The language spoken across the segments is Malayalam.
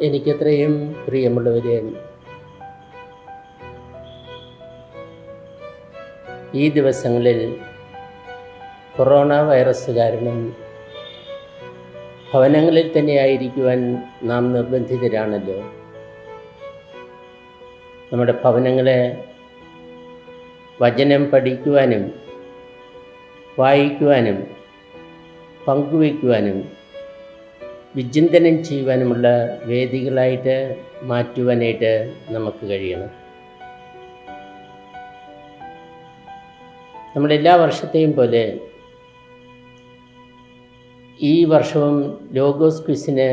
എനിക്കത്രയും പ്രിയമുള്ളവരെ ഈ ദിവസങ്ങളിൽ കൊറോണ വൈറസ് കാരണം ഭവനങ്ങളിൽ തന്നെ ആയിരിക്കുവാൻ നാം നിർബന്ധിതരാണല്ലോ. നമ്മുടെ ഭവനങ്ങളെ വചനം പഠിക്കുവാനും വായിക്കുവാനും പങ്കുവയ്ക്കുവാനും വിചിന്തനം ചെയ്യുവാനുമുള്ള വേദികളായിട്ട് മാറ്റുവാനായിട്ട് നമുക്ക് കഴിയണം. നമ്മളെല്ലാ വർഷത്തെയും പോലെ ഈ വർഷവും ലോഗോസ് ക്വിസിന്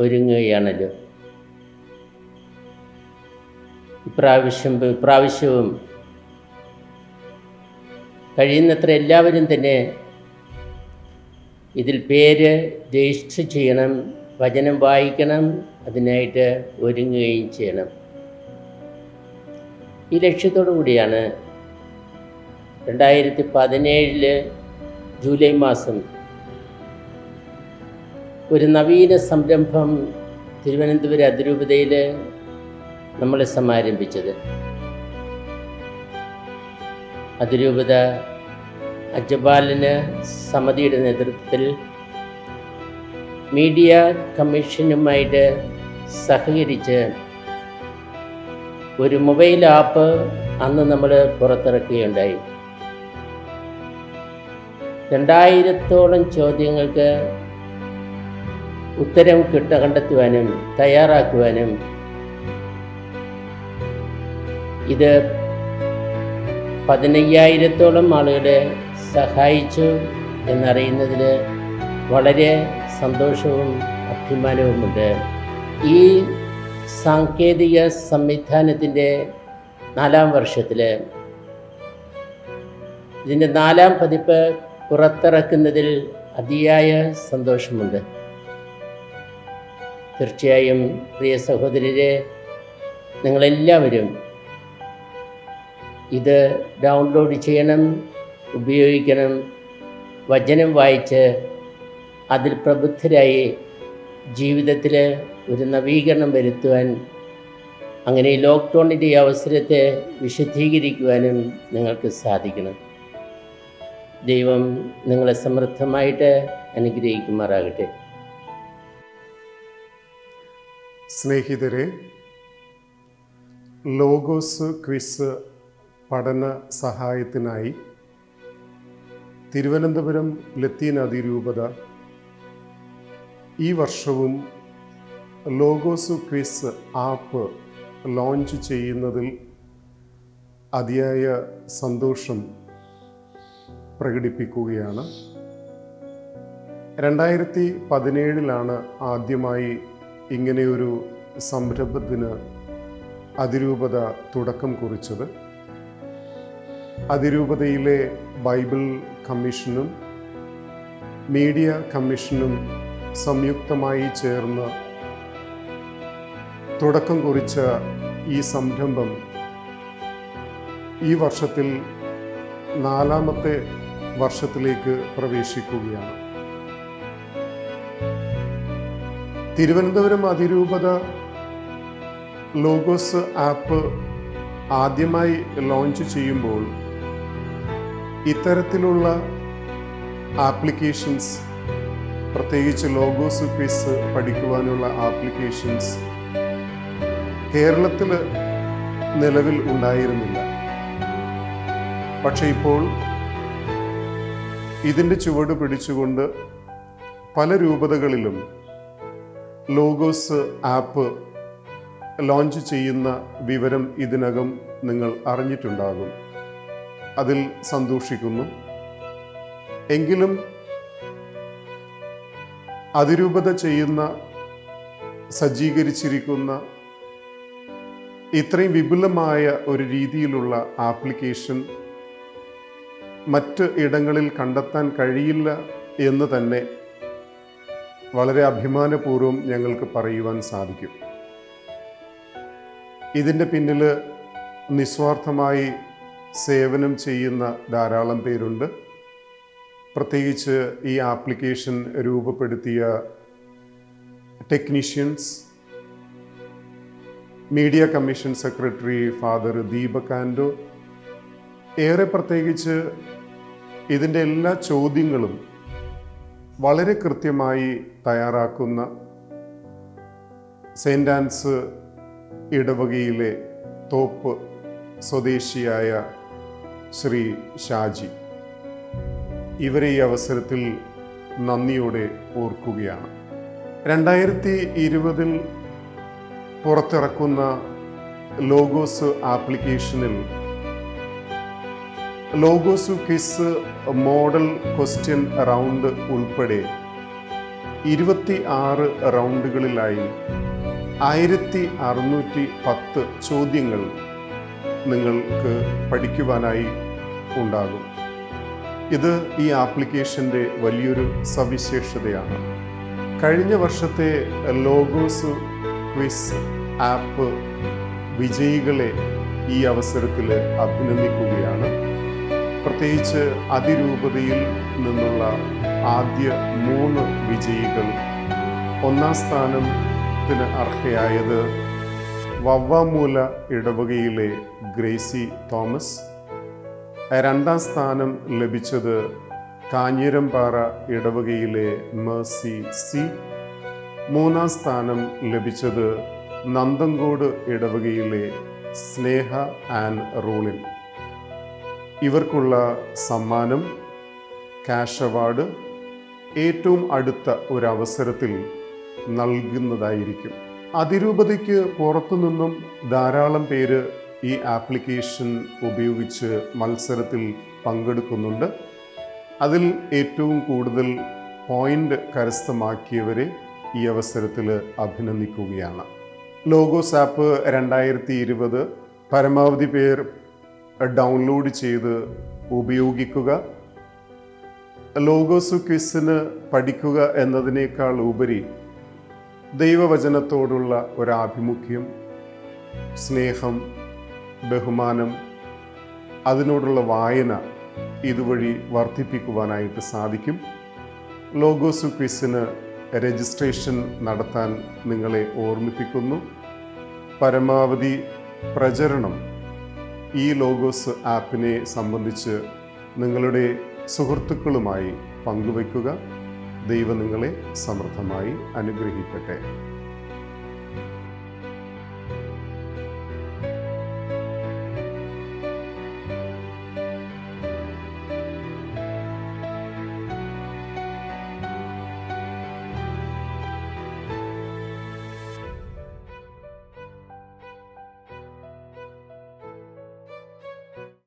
ഒരുങ്ങുകയാണല്ലോ. ഇപ്രാവശ്യം ഇപ്രാവശ്യവും കഴിയുന്നത്ര എല്ലാവരും തന്നെ ഇതിൽ പേര് രജിസ്റ്റർ ചെയ്യണം വചനം വായിക്കണം അതിനായിട്ട് ഒരുങ്ങുകയും ചെയ്യണം. ഈ ലക്ഷ്യത്തോടു കൂടിയാണ് രണ്ടായിരത്തി പതിനേഴിൽ ജൂലൈ മാസം ഒരു നവീന സംരംഭം തിരുവനന്തപുരം അതിരൂപതയിൽ നമ്മൾ സമാരംഭിച്ചത്. അതിരൂപത അജബാലിന് സമിതിയുടെ നേതൃത്വത്തിൽ മീഡിയ കമ്മീഷനുമായിട്ട് സഹകരിച്ച് ഒരു മൊബൈൽ ആപ്പ് അന്ന് നമ്മൾ പുറത്തിറക്കുകയുണ്ടായി. രണ്ടായിരത്തോളം ചോദ്യങ്ങൾക്ക് ഉത്തരം കിട്ട കണ്ടെത്തുവാനും തയ്യാറാക്കുവാനും ഇത് പതിനയ്യായിരത്തോളം ആളുകളെ സഹായിച്ചു എന്നറിയുന്നതിൽ വളരെ സന്തോഷവും അഭിമാനവുമുണ്ട്. ഈ സാങ്കേതിക സംവിധാനത്തിന്റെ നാലാം വർഷത്തിൽ ഇതിന്റെ നാലാം പതിപ്പ് പുറത്തിറക്കുന്നതിൽ അതിയായ സന്തോഷമുണ്ട്. തീർച്ചയായും പ്രിയ സഹോദരരെ നിങ്ങളെല്ലാവരും ഇത് ഡൗൺലോഡ് ചെയ്യണം ഉപയോഗിക്കണം. വചനം വായിച്ച് അതിൽ പ്രബുദ്ധരായി ജീവിതത്തിൽ ഒരു നവീകരണം വരുത്തുവാൻ അങ്ങനെ ഈ ലോക്ക്ഡൗണിന്റെ ഈ അവസരത്തെ വിശദീകരിക്കുവാനും നിങ്ങൾക്ക് സാധിക്കണം. ദൈവം നിങ്ങളെ സമൃദ്ധമായിട്ട് അനുഗ്രഹിക്കുമാറാകട്ടെ. സ്നേഹിതരെ ലോഗോസ് ക്വിസ് പഠന സഹായത്തിനായി തിരുവനന്തപുരം ലത്തീൻ അതിരൂപത. ഈ വർഷവും ലോഗോസ് ക്വിസ് ആപ്പ് ലോഞ്ച് ചെയ്യുന്നതിൽ അതിയായ സന്തോഷം പ്രകടിപ്പിക്കുകയാണ്. രണ്ടായിരത്തി പതിനേഴിലാണ് ആദ്യമായി ഇങ്ങനെയൊരു സംരംഭത്തിന് അതിരൂപത തുടക്കം കുറിച്ചത്. അതിരൂപതയിലെ ബൈബിൾ കമ്മീഷനും മീഡിയ കമ്മീഷനും സംയുക്തമായി ചേർന്ന് തുടക്കം കുറിച്ച ഈ സംരംഭം ഈ വർഷത്തിൽ നാലാമത്തെ വർഷത്തിലേക്ക് പ്രവേശിക്കുകയാണ്. തിരുവനന്തപുരം അതിരൂപത ലോഗോസ് ആപ്പ് ആദ്യമായി ലോഞ്ച് ചെയ്യുമ്പോൾ ഇത്തരത്തിലുള്ള ആപ്ലിക്കേഷൻസ് പ്രത്യേകിച്ച് ലോഗോസ് ക്വിസ് പഠിക്കുവാനുള്ള ആപ്ലിക്കേഷൻസ് കേരളത്തിൽ നിലവിൽ ഉണ്ടായിരുന്നില്ല. പക്ഷേ ഇപ്പോൾ ഇതിന്റെ ചുവട് പിടിച്ചുകൊണ്ട് പല രൂപതകളിലും ലോഗോസ് ആപ്പ് ലോഞ്ച് ചെയ്യുന്ന വിവരം ഇതിനകം നിങ്ങൾ അറിഞ്ഞിട്ടുണ്ടാകും. അതിൽ സന്തോഷിക്കുന്നു. എങ്കിലും അതിരൂപത ചെയ്യുന്ന സജ്ജീകരിച്ചിരിക്കുന്ന ഇത്രയും വിപുലമായ ഒരു രീതിയിലുള്ള ആപ്ലിക്കേഷൻ മറ്റ് ഇടങ്ങളിൽ കണ്ടെത്താൻ കഴിയില്ല എന്ന് തന്നെ വളരെ അഭിമാനപൂർവം ഞങ്ങൾക്ക് പറയുവാൻ സാധിക്കും. ഇതിന്റെ പിന്നിൽ നിസ്വാർത്ഥമായി സേവനം ചെയ്യുന്ന ധാരാളം പേരുണ്ട്. പ്രത്യേകിച്ച് ഈ ആപ്ലിക്കേഷൻ രൂപപ്പെടുത്തിയ technicians media commission secretary father Deepak ആൻഡോ. ഏറെ പ്രത്യേകിച്ച് ഇതിന്റെ എല്ലാ ചോദ്യങ്ങളും വളരെ കൃത്യമായി തയ്യാറാക്കുന്ന സെയിന്റ് ആൻസ് ഇടവകയിലെ തോപ്പ് സ്വദേശിയായ ശ്രീ ഷാജി. ഇവരെ ഈ അവസരത്തിൽ നന്ദിയോടെ ഓർക്കുകയാണ്. രണ്ടായിരത്തി ഇരുപതിൽ പുറത്തിറക്കുന്ന ലോഗോസ് ആപ്ലിക്കേഷനിൽ Logos quiz model question round ഉൾപ്പെടെ ഇരുപത്തി ആറ് റൗണ്ടുകളിലായി ആയിരത്തി അറുന്നൂറ്റി പത്ത് ചോദ്യങ്ങൾ നിങ്ങൾക്ക് പഠിക്കുവാനായി ഉണ്ടാകും. ഇത് ഈ ആപ്ലിക്കേഷന്റെ വലിയൊരു സവിശേഷതയാണ്. കഴിഞ്ഞ വർഷത്തെ ലോഗോസ് ക്വിസ് ആപ്പ് വിജയികളെ ഈ അവസരത്തിൽ അഭിനന്ദിക്കുകയാണ്. പ്രത്യേകിച്ച് അതിരൂപതയിൽ നിന്നുള്ള ആദ്യ മൂന്ന് വിജയികൾ ഒന്നാം സ്ഥാനത്തിന് അർഹയായത് വവ്വാമൂല ഇടവകയിലെ ഗ്രേസി തോമസ്. രണ്ടാം സ്ഥാനം ലഭിച്ചത് കാഞ്ഞിരമ്പാറ ഇടവകയിലെ മേഴ്സി സി. മൂന്നാം സ്ഥാനം ലഭിച്ചത് നന്തങ്കോട് ഇടവകയിലെ സ്നേഹ ആൻഡ് റൂളിൻ. ഇവർക്കുള്ള സമ്മാനം ക്യാഷ് അവാർഡ് ഏറ്റവും അടുത്ത ഒരവസരത്തിൽ നൽകുന്നതായിരിക്കും. അതിരൂപതയ്ക്ക് പുറത്തുനിന്നും ധാരാളം പേര് ഈ ആപ്ലിക്കേഷൻ ഉപയോഗിച്ച് മത്സരത്തിൽ പങ്കെടുക്കുന്നുണ്ട്. അതിൽ ഏറ്റവും കൂടുതൽ പോയിന്റ് കരസ്ഥമാക്കിയവരെ ഈ അവസരത്തിൽ അഭിനന്ദിക്കുകയാണ്. ലോഗോസ് ആപ്പ് രണ്ടായിരത്തി ഇരുപത് പരമാവധി പേർ ഡൗൺലോഡ് ചെയ്ത് ഉപയോഗിക്കുക. ലോഗോസ് ക്വിസിന് പഠിക്കുക എന്നതിനേക്കാൾ ഉപരി ദൈവവചനത്തോടുള്ള ഒരാഭിമുഖ്യം സ്നേഹം ബഹുമാനം അതിനോടുള്ള വായന ഇതുവഴി വർദ്ധിപ്പിക്കുവാനായിട്ട് സാധിക്കും. ലോഗോസ് ക്വിസിന് രജിസ്ട്രേഷൻ നടത്താൻ നിങ്ങളെ ഓർമ്മിപ്പിക്കുന്നു. പരമാവധി പ്രചരണം ഈ ലോഗോസ് ആപ്പിനെ സംബന്ധിച്ച് നിങ്ങളുടെ സുഹൃത്തുക്കളുമായി പങ്കുവയ്ക്കുക. ദൈവം നിങ്ങളെ സമൃദ്ധമായി അനുഗ്രഹിക്കട്ടെ.